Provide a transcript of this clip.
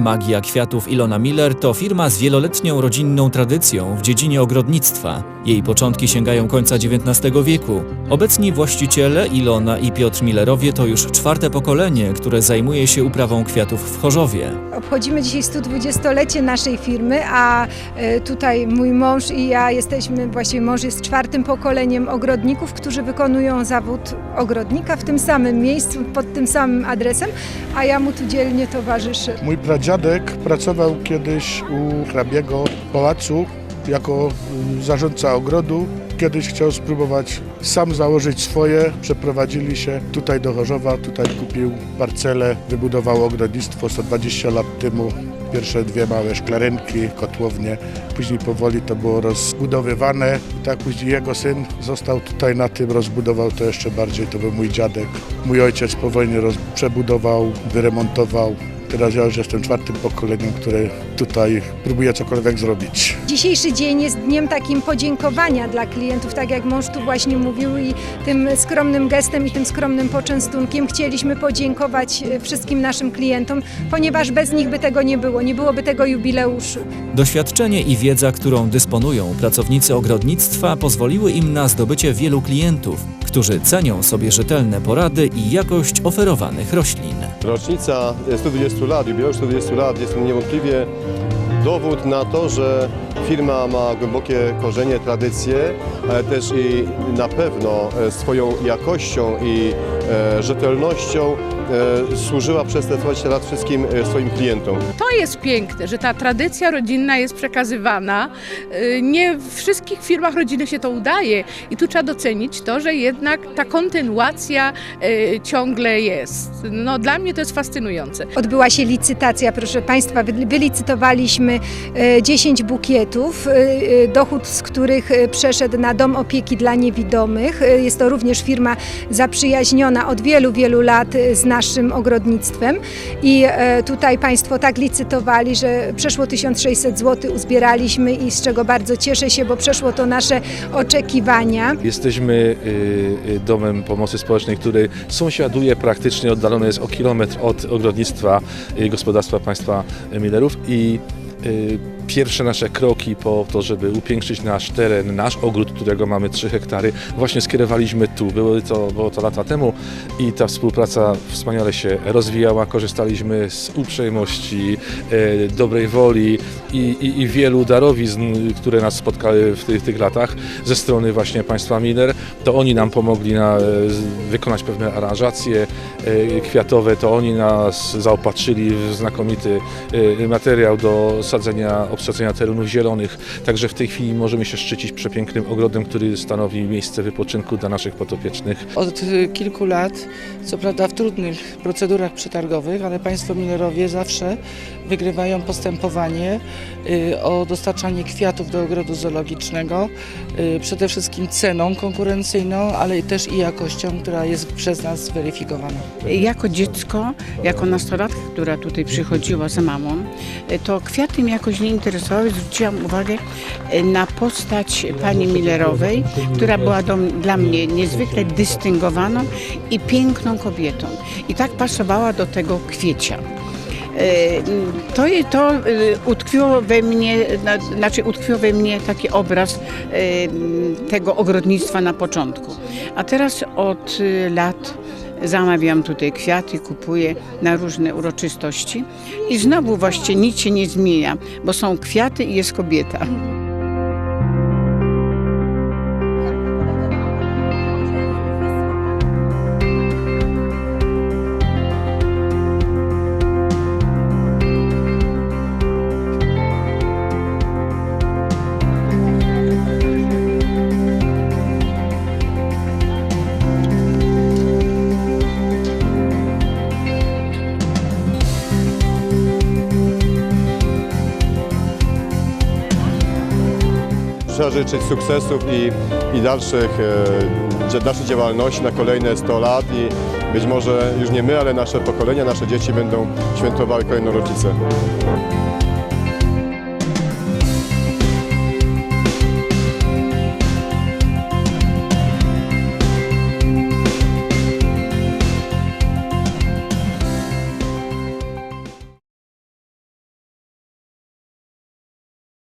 Magia Kwiatów Ilona Miller to firma z wieloletnią rodzinną tradycją w dziedzinie ogrodnictwa. Jej początki sięgają końca XIX wieku. Obecni właściciele Ilona i Piotr Millerowie to już czwarte pokolenie, które zajmuje się uprawą kwiatów w Chorzowie. Obchodzimy dzisiaj 120-lecie naszej firmy, a e, tutaj mój mąż i ja jesteśmy, właściwie mąż jest czwartym pokoleniem ogrodników, którzy wykonują zawód ogrodnika w tym samym miejscu, pod tym samym adresem, a ja mu tu dzielnie towarzyszę. Mój pradziadek pracował kiedyś u hrabiego w pałacu jako y, zarządca ogrodu. Kiedyś chciał spróbować sam założyć swoje. Przeprowadzili się tutaj do Chorzowa, tutaj kupił parcelę, wybudował ogrodnictwo 120 lat temu. Pierwsze dwie małe szklarenki, kotłownie, później powoli to było rozbudowywane. I tak później jego syn został tutaj na tym, rozbudował to jeszcze bardziej, to był mój dziadek. Mój ojciec po wojnie przebudował, wyremontował. Teraz ja już jestem czwartym pokoleniem, które tutaj próbuje cokolwiek zrobić. Dzisiejszy dzień jest dniem takim podziękowania dla klientów, tak jak mąż tu właśnie mówił i tym skromnym gestem i tym skromnym poczęstunkiem chcieliśmy podziękować e, wszystkim naszym klientom, ponieważ bez nich by tego nie było, nie byłoby tego jubileuszu. Doświadczenie i wiedza, którą dysponują pracownicy ogrodnictwa, pozwoliły im na zdobycie wielu klientów, którzy cenią sobie rzetelne porady i jakość oferowanych roślin. Rocznica 120 lat, jubileusz 120 lat. Jest niewątpliwie dowód na to, że firma ma głębokie korzenie, tradycje, ale też i na pewno e, swoją jakością i rzetelnością e, służyła przez te 20 lat wszystkim e, swoim klientom. To jest piękne, że ta tradycja rodzinna jest przekazywana. Nie w wszystkich firmach rodzinnych się to udaje i tu trzeba docenić to, że jednak ta kontynuacja ciągle jest. No, dla mnie to jest fascynujące. Odbyła się licytacja, proszę Państwa, wy- wylicytowaliśmy e, 10 bukietów, e, e, dochód z których e, przeszedł na Dom Opieki dla Niewidomych. E, Jest to również firma zaprzyjaźniona od wielu, wielu lat e, z naszym ogrodnictwem i e, tutaj Państwo tak licytowali, że przeszło 1600 zł uzbieraliśmy i z czego bardzo cieszę się, bo przeszło to nasze oczekiwania. Jesteśmy y, y, domem pomocy społecznej, który sąsiaduje praktycznie, oddalony jest o kilometr od ogrodnictwa y, gospodarstwa państwa Millerów i y, pierwsze nasze kroki po to, żeby upiększyć nasz teren, nasz ogród, którego mamy 3 hektary, właśnie skierowaliśmy tu. Było to, było to lata temu i ta współpraca wspaniale się rozwijała. Korzystaliśmy z uprzejmości, e, dobrej woli i, i, i wielu darowizn, które nas spotkały w tych, tych latach ze strony właśnie państwa Miller. To oni nam pomogli na, e, wykonać pewne aranżacje e, kwiatowe, to oni nas zaopatrzyli w znakomity e, materiał do sadzenia, obsadzenia terenów zielonych. Także w tej chwili możemy się szczycić przepięknym ogrodem, który stanowi miejsce wypoczynku dla naszych potopiecznych. Od y, kilku lat, co prawda w trudnych procedurach przetargowych, ale Państwo Millerowie zawsze wygrywają postępowanie y, o dostarczanie kwiatów do ogrodu zoologicznego, y, przede wszystkim ceną konkurencyjną, ale też i jakością, która jest przez nas zweryfikowana. Jako dziecko, jako nastolatka, która tutaj przychodziła z mamą, to kwiaty mnie jakoś nie interesowały. Zwróciłam uwagę e, na postać pani Millerowej, która była do, dla mnie niezwykle dystyngowaną i piękną kobietą. I tak pasowała do tego kwiecia. E, To, to e, utkwiło we mnie, na- znaczy utkwił we mnie taki obraz tego ogrodnictwa na początku. A teraz od lat zamawiam tutaj kwiaty, kupuję na różne uroczystości i znowu właściwie nic się nie zmienia, bo są kwiaty i jest kobieta. Trzeba życzyć sukcesów i, i dalszych, e, dalszej działalności na kolejne 100 lat i być może już nie my, ale nasze pokolenia, nasze dzieci będą świętowały kolejną rocznicę.